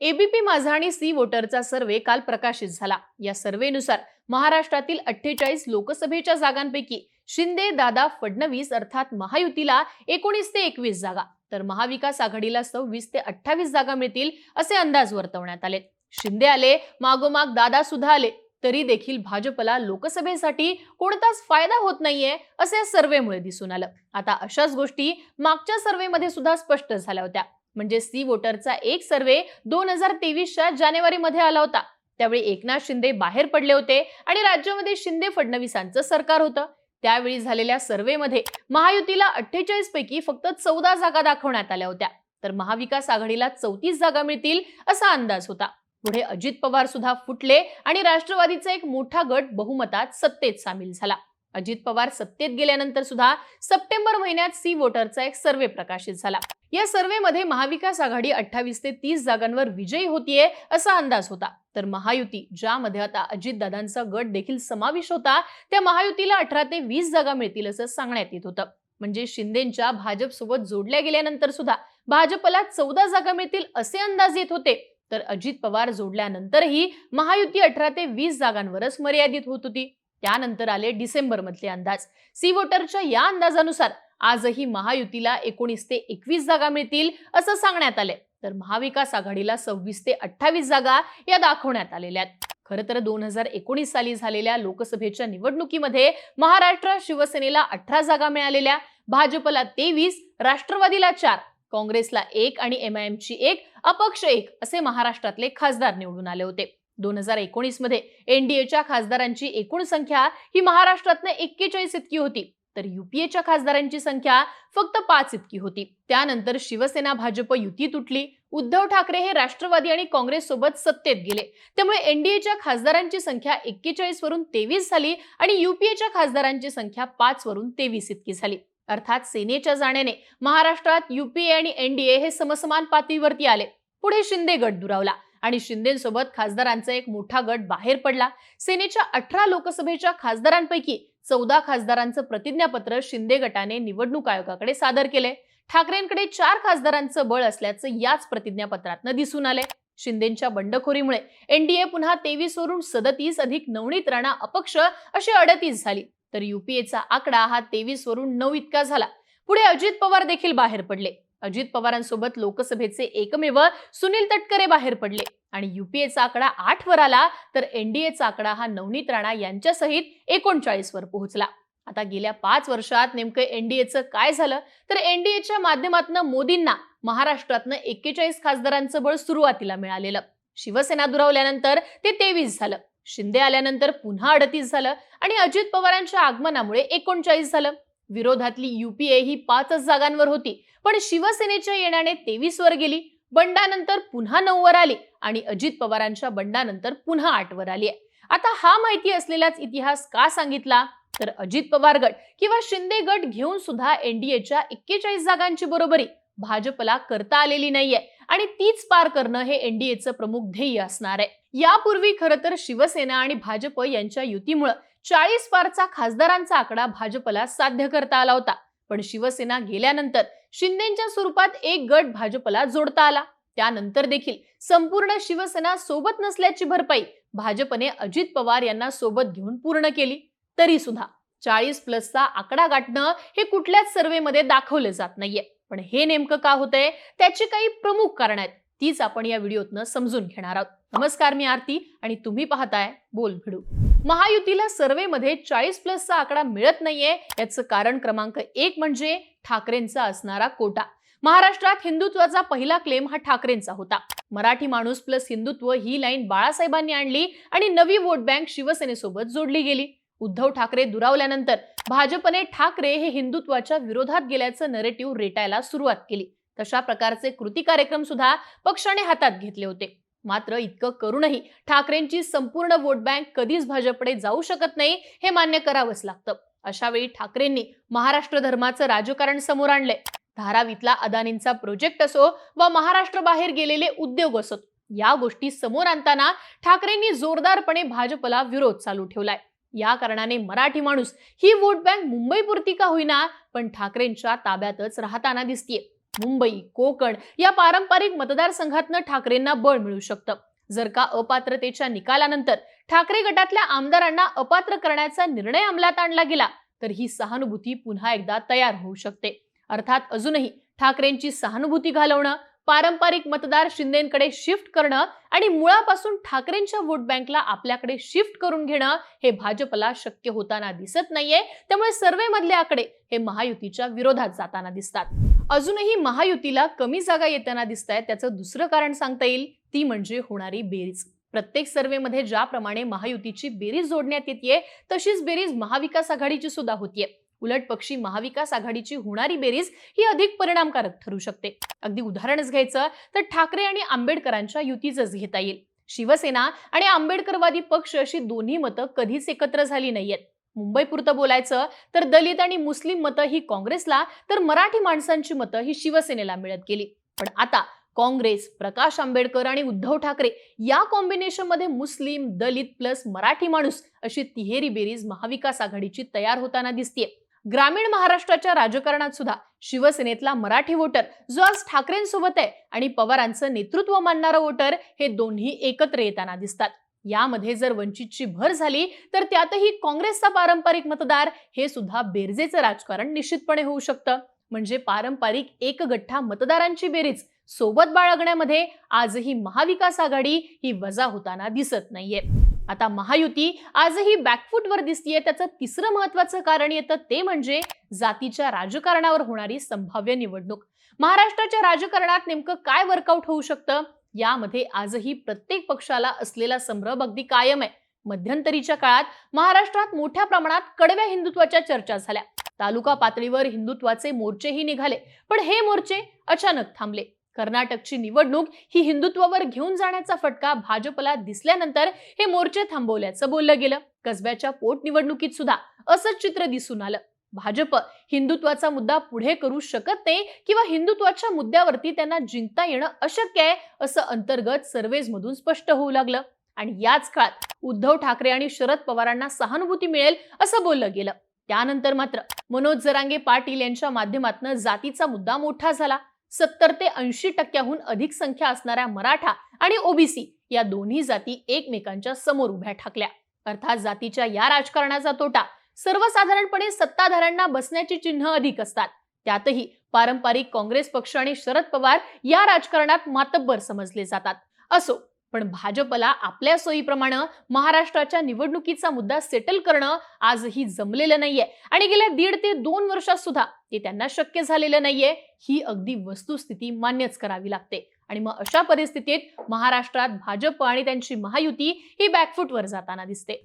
ABP माझा आणि C वोटरचा सर्वे काल प्रकाशित झाला. या सर्वेनुसार महाराष्ट्रातील अठ्ठेचाळीस लोकसभेच्या जागांपैकी शिंदे दादा फडणवीस अर्थात महायुतीला एकोणीस ते एकवीस जागा तर महाविकास आघाडीला सव्वीस ते अठ्ठावीस जागा मिळतील असे अंदाज वर्तवण्यात आले. शिंदे आले मागोमाग दादा सुद्धा आले तरी देखील भाजपला लोकसभेसाठी कोणताच फायदा होत नाहीये असे सर्वेमुळे दिसून आलं. आता अशाच गोष्टी मागच्या सर्वेमध्ये सुद्धा स्पष्ट झाल्या होत्या. म्हणजे सी वोटरचा एक सर्वे दोन हजार तेवीसच्या जानेवारीमध्ये आला होता. त्यावेळी एकनाथ शिंदे बाहेर पडले होते आणि राज्यामध्ये शिंदे फडणवीसांचं सरकार होतं. त्यावेळी झालेल्या सर्वेमध्ये महायुतीला अठ्ठेचाळीस पैकी फक्त चौदा जागा दाखवण्यात आल्या होत्या. तर महाविकास आघाडीला चौतीस जागा मिळतील असा अंदाज होता. पुढे अजित पवार सुद्धा फुटले आणि राष्ट्रवादीचा एक मोठा गट बहुमतात सत्तेत सामील झाला. अजित पवार सत्तेत गेल्यानंतर सुद्धा सप्टेंबर महिन्यात सी वोटरचा एक सर्वे प्रकाशित झाला. या सर्व्हेमध्ये महाविकास आघाडी अठ्ठावीस ते तीस जागांवर विजयी होतीये असा अंदाज होता. तर महायुती ज्यामध्ये आता अजितदादांचा गट देखील समावेश होता त्या महायुतीला अठरा ते वीस जागा मिळतील असं सांगण्यात येत होतं. म्हणजे शिंदेच्या भाजप सोबत जोडल्या गेल्यानंतर सुद्धा भाजपला चौदा जागा मिळतील असे अंदाज येत होते. तर अजित पवार जोडल्यानंतरही महायुती अठरा ते वीस जागांवरच मर्यादित होत होती. त्यानंतर आले डिसेंबर मधले अंदाज. सी वोटरच्या या अंदाजानुसार आजही महायुतीला एकोणीस ते एकवीस जागा मिळतील असं सांगण्यात आलंय. तर महाविकास आघाडीला सव्वीस ते अठ्ठावीस जागा या दाखवण्यात आलेल्या आहेत. खरं तर दोन हजार एकोणीस साली झालेल्या लोकसभेच्या निवडणुकीमध्ये महाराष्ट्र शिवसेनेला अठरा जागा मिळालेल्या भाजपला तेवीस राष्ट्रवादीला चार काँग्रेसला एक आणि एम आय एमची एक अपक्ष एक असे महाराष्ट्रातले खासदार निवडून आले होते. दोन हजार एकोणीसमध्ये एनडीएच्या खासदारांची एकूण संख्या ही महाराष्ट्रातनं एक्केचाळीस इतकी होती. तर युपीएच्या खासदारांची संख्या फक्त पाच इतकी होती. त्यानंतर शिवसेना भाजप युती तुटली. उद्धव ठाकरे हे राष्ट्रवादी आणि काँग्रेस सोबत सत्तेत गेले. त्यामुळे एनडीएच्या खासदारांची संख्या एक्केचाळीस वरून तेवीस झाली आणि युपीएच्या खासदारांची संख्या पाच वरून तेवीस इतकी झाली. अर्थात सेनेच्या जाण्याने महाराष्ट्रात युपीए आणि एनडीए हे समसमान पातळीवरती आले. पुढे शिंदे गट दुरावला. आणि शिंदेसोबत खासदारांचा एक मोठा गट बाहेर पडला. सेनेच्या अठरा लोकसभेच्या खासदारांपैकी चौदा खासदारांचं प्रतिज्ञापत्र शिंदे गटाने निवडणूक आयोगाकडे सादर केले ठाकरेंकडे चार खासदारांचं बळ असल्याचं याच प्रतिज्ञापत्रातनं दिसून आले शिंदेच्या बंडखोरीमुळे एनडीए पुन्हा तेवीस वरून सदतीस अधिक नवनीत राणा अपक्ष अशी अडतीस झाली. तर युपीएचा आकडा हा तेवीस वरून नऊ इतका झाला. पुढे अजित पवार देखील बाहेर पडले. अजित पवारांसोबत लोकसभेचे एकमेव सुनील तटकरे बाहेर पडले. आणि युपीएचा आकडा आठ वर आला तर एनडीएचा आकडा हा नवनीत राणा यांच्यासहित एकोणचाळीस वर पोहोचला. आता गेल्या पाच वर्षात नेमकं एनडीएचं काय झालं? तर एनडीएच्या माध्यमातून मोदींना महाराष्ट्रातनं एक्केचाळीस खासदारांचं बळ सुरुवातीला मिळालेलं. शिवसेना दुरावल्यानंतर ते तेवीस झालं. शिंदे आल्यानंतर पुन्हा अडतीस झालं. आणि अजित पवारांच्या आगमनामुळे एकोणचाळीस झालं. विरोधातली युपीए ही पाचच जागांवर होती. पण शिवसेनेच्या येण्याने तेवीस वर गेली. बंडानंतर पुन्हा नऊ वर आली आणि अजित पवारांच्या बंडानंतर पुन्हा आठ वर आली आहे. आता हा माहिती असलेलाच इतिहास का सांगितला? तर अजित पवार गट किंवा शिंदे गट घेऊन सुद्धा एनडीएच्या एक्केचाळीस जागांची बरोबरी भाजपला करता आलेली नाहीये आणि तीच पार करणं हे एनडीएचं प्रमुख ध्येय असणार आहे. यापूर्वी खरं तर शिवसेना आणि भाजप यांच्या युतीमुळं चाळीस पारचा खासदारांचा आकडा भाजपला साध्य करता आला होता. पण शिवसेना गेल्यानंतर शिंदेच्या स्वरूपात एक गट भाजपला जोडता आला. त्यानंतर देखील संपूर्ण शिवसेना सोबत नसल्याची भरपाई भाजपने अजित पवार यांना सोबत घेऊन पूर्ण केली. तरी सुद्धा चाळीस प्लसचा आकडा गाठणं हे कुठल्याच सर्व्हेमध्ये दाखवले जात नाहीये. पण हे नेमकं का होतंय? त्याची काही प्रमुख कारण आहेत. तीच आपण या व्हिडिओतनं समजून घेणार आहोत. नमस्कार मी आरती आणि तुम्ही पाहताय बोल भिडू महायुतीला सर्व्हेमध्ये चाळीस प्लसचा आकडा मिळत नाहीये याचं कारण क्रमांक एक म्हणजे ठाकरेंचा असणारा कोटा. महाराष्ट्रात हिंदुत्वाचा पहिला क्लेम हा ठाकरेंचा होता. मराठी माणूस प्लस हिंदुत्व ही लाईन बाळासाहेबांनी आणली आणि नवी वोट बँक शिवसेनेसोबत जोडली गेली. उद्धव ठाकरे दुरावल्यानंतर भाजपने ठाकरे हे हिंदुत्वाच्या विरोधात गेल्याचं नरेटिव्ह रेटायला सुरुवात केली. तशा प्रकारचे कृती कार्यक्रम सुद्धा पक्षाने हातात घेतले होते. मात्र इतकं करूनही ठाकरेंची संपूर्ण वोट बँक कधीच भाजपकडे जाऊ शकत नाही हे मान्य करावंच लागतं. अशा वेळी ठाकरेंनी महाराष्ट्र धर्माचं राजकारण समोर आणलंय. धारावीतला अदानींचा प्रोजेक्ट असो व महाराष्ट्र बाहेर गेलेले उद्योग असोत या गोष्टी समोर आणताना ठाकरेंनी जोरदारपणे भाजपला विरोध चालू ठेवलाय. या कारणाने मराठी माणूस ही वोट बँक मुंबईपुरती का होईना पण ठाकरेंच्या ताब्यातच राहताना दिसतीये. मुंबई कोकण या पारंपरिक मतदारसंघातनं ठाकरेंना बळ मिळू शकतं. जर का अपात्रतेच्या निकालानंतर ठाकरे गटातल्या आमदारांना अपात्र करण्याचा निर्णय अंमलात आणला गेला तर ही सहानुभूती पुन्हा एकदा तयार होऊ शकते. अर्थात अजूनही ठाकरेंची सहानुभूती घालवणं पारंपरिक मतदार शिंदेकडे शिफ्ट करणं आणि मुळापासून ठाकरेंच्या वोट बँकला आपल्याकडे शिफ्ट करून घेणं हे भाजपला शक्य होताना दिसत नाहीये. त्यामुळे सर्वे मधले आकडे हे महायुतीच्या विरोधात जाताना दिसतात. अजूनही महायुतीला कमी जागा येताना दिसत आहेत त्याचं दुसरं कारण सांगता येईल ती म्हणजे होणारी बेरीज. प्रत्येक सर्वेमध्ये ज्याप्रमाणे महायुतीची बेरीज जोडण्यात येते तशीच बेरीज महाविकास आघाडीची सुद्धा होतीये. उलट पक्षी महाविकास आघाडीची होणारी बेरीज ही अधिक परिणामकारक ठरू शकते. अगदी उदाहरणच घ्यायचं तर ठाकरे आणि आंबेडकरांच्या युतीचंच घेता येईल. शिवसेना आणि आंबेडकरवादी पक्ष अशी दोन्ही मतं कधीच एकत्र झाली नाहीयेत. मुंबईपुरतं बोलायचं तर दलित आणि मुस्लिम मतं ही काँग्रेसला तर मराठी माणसांची मतं ही शिवसेनेला मिळत गेली. पण आता काँग्रेस प्रकाश आंबेडकर आणि उद्धव ठाकरे या कॉम्बिनेशनमध्ये मुस्लिम दलित प्लस मराठी माणूस अशी तिहेरी बेरीज महाविकास आघाडीची तयार होताना दिसतीये. ग्रामीण महाराष्ट्राच्या राजकारणात सुद्धा शिवसेनेतला मराठी वोटर जो आज ठाकरेंसोबत आहे आणि पवारांचं नेतृत्व मानणारा वोटर हे दोन्ही एकत्र येताना दिसतात. यामध्ये जर वंचितची भर झाली तर त्यातही काँग्रेसचा पारंपरिक मतदार हे सुद्धा बेरजेचं राजकारण निश्चितपणे होऊ शकतं. म्हणजे पारंपरिक एकगठ्ठा मतदारांची बेरीज सोबत बाळगण्यामध्ये आजही महाविकास आघाडी ही वजा होताना दिसत नाहीये. आता महायुती आजही बॅकफूटवर दिसतीये. त्याचं तिसरं महत्वाचं कारण येतं ते म्हणजे जातीच्या राजकारणावर होणारी संभाव्य निवडणूक. महाराष्ट्राच्या राजकारणात नेमकं काय वर्कआउट होऊ शकतं? यामध्ये आजही प्रत्येक पक्षाला असलेला संभ्रम अगदी कायम आहे. मध्यंतरीच्या काळात महाराष्ट्रात मोठ्या प्रमाणात कडव्या हिंदुत्वाच्या चर्चा झाल्या. तालुका पातळीवर हिंदुत्वाचे मोर्चेही निघाले. पण हे मोर्चे अचानक थांबले. कर्नाटकची निवडणूक ही हिंदुत्वावर घेऊन जाण्याचा फटका भाजपला दिसल्यानंतर हे मोर्चे थांबवल्याचं बोललं गेलं. कसब्याच्या पोटनिवडणुकीत सुद्धा असंच चित्र दिसून आलं. भाजप हिंदुत्वाचा मुद्दा पुढे करू शकत नाही किंवा हिंदुत्वाच्या मुद्द्यावरती त्यांना जिंकता येणं अशक्य आहे असं अंतर्गत सर्वेज मधून स्पष्ट होऊ लागलं. आणि याच काळात उद्धव ठाकरे आणि शरद पवारांना सहानुभूती मिळेल असं बोललं गेलं. त्यानंतर मात्र मनोज जरांगे पाटील यांच्या माध्यमातून जातीचा मुद्दा मोठा झाला. सत्तर ते ऐंशी टक्क्याहून अधिक संख्या असणाऱ्या मराठा आणि ओबीसी या दोन्ही जाती एकमेकांच्या समोर उभ्या ठाकल्या. अर्थात जातीच्या या राजकारणाचा तोटा सर्वसाधारणपणे सत्ताधाऱ्यांना बसण्याची चिन्ह अधिक असतात. त्यातही पारंपरिक काँग्रेस पक्ष आणि शरद पवार या राजकारणात मातब्बर समजले जातात. असो पण भाजपला आपल्या सोयीप्रमाणे महाराष्ट्राच्या निवडणुकीचा मुद्दा सेटल करणं आजही जमलेलं नाहीये. आणि गेल्या दीड ते दोन वर्षात सुद्धा ते त्यांना शक्य झालेलं नाहीये. ही अगदी वस्तुस्थिती मान्यच करावी लागते. आणि मग अशा परिस्थितीत महाराष्ट्रात भाजप आणि त्यांची महायुती ही बॅकफूटवर जाताना दिसते.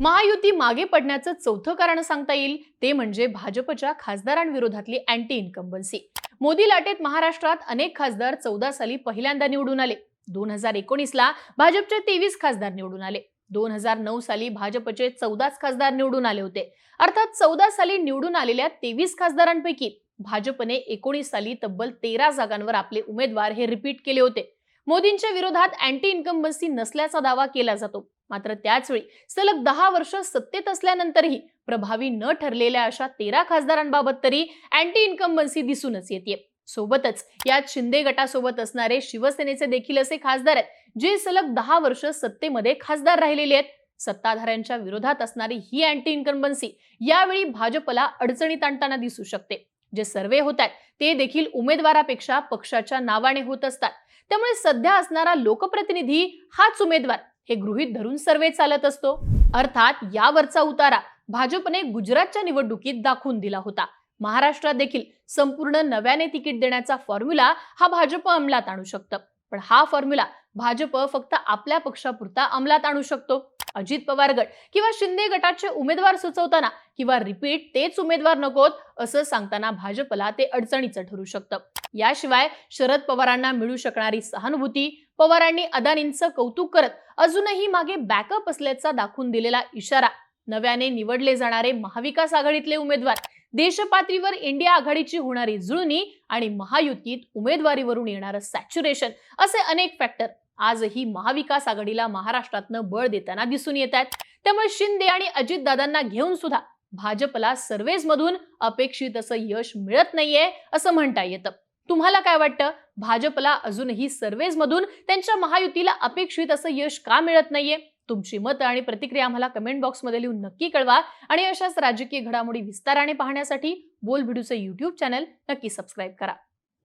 महायुती मागे पडण्याचं चौथं कारण सांगता येईल ते म्हणजे भाजपच्या खासदारांविरोधातली अँटी इन्कम्बन्सी मोदी लाटेत महाराष्ट्रात अनेक खासदार चौदा साली पहिल्यांदा निवडून आले. दोन हजार एकोणीसला भाजपचे तेवीस खासदार निवडून आले. दोन हजार नऊ साली भाजपचे चौदाच खासदार निवडून आले होते. अर्थात चौदा साली निवडून आलेल्या तेवीस खासदारांपैकी भाजपने एकोणीस साली तब्बल तेरा जागांवर आपले उमेदवार हे रिपीट केले होते. मोदींच्या विरोधात अँटी इन्कम्बन्सी नसल्याचा दावा केला जातो. मात्र त्याचवेळी सलग दहा वर्ष सत्तेत असल्यानंतरही प्रभावी न ठरलेल्या अशा तेरा खासदारांबाबत तरी अँटी इन्कम्बन्सी दिसूनच येते सोबतच. यात शिंदे गटासोबत असणारे शिवसेनेचे देखील असे खासदार आहेत जे सलग दहा वर्ष सत्तेमध्ये खासदार राहिलेले आहेत. सत्ताधाऱ्यांच्या विरोधात असणारी ही अँटी इन्कम्बन्सी यावेळी भाजपला अडचणीत आणताना दिसू शकते. जे सर्वे होत आहेत ते देखील उमेदवारापेक्षा पक्षाच्या नावाने होत असतात. त्यामुळे सध्या असणारा लोकप्रतिनिधी हाच उमेदवार हे गृहीत धरून सर्वे चालत असतो. अर्थात यावरचा उतारा भाजपने गुजरातच्या निवडणुकीत दाखवून दिला होता. महाराष्ट्रात देखील संपूर्ण नव्याने तिकीट देण्याचा फॉर्म्युला हा भाजप अंमलात आणू शकतं. पण हा फॉर्म्युला भाजप फक्त आपल्या पक्षापुरता अंमलात आणू शकतो. अजित पवार गट किंवा शिंदे गटाचे उमेदवार सुचवताना किंवा रिपीट तेच उमेदवार नकोत असं सांगताना भाजपला ते अडचणीचं ठरू शकतं. याशिवाय शरद पवारांना मिळू शकणारी सहानुभूती पवारांनी अदानींचं कौतुक करत अजूनही मागे बॅकअप असल्याचा दाखवून दिलेला इशारा नव्याने निवडले जाणारे महाविकास आघाडीतले उमेदवार देशपातळीवर इंडिया आघाडीची होणारी जुळणी आणि महायुतीत उमेदवारीवरून येणारं सॅच्युरेशन असे अनेक फॅक्टर आजही महाविकास आघाडीला महाराष्ट्रातनं बळ देताना दिसून येत आहेत. त्यामुळे शिंदे आणि अजितदादांना घेऊन सुद्धा भाजपला सर्वेज मधून अपेक्षित असं यश मिळत नाहीये असं म्हणता येतं. तुम्हाला काय वाटतं? भाजपला अजूनही सर्वेजमधून त्यांच्या महायुतीला अपेक्षित असं यश का मिळत नाहीये? तुमची मतं आणि प्रतिक्रिया आम्हाला कमेंट बॉक्समध्ये लिहून नक्की कळवा. आणि अशाच राजकीय घडामोडी विस्ताराने पाहण्यासाठी बोल यूट्यूब चॅनल नक्की सबस्क्राईब करा.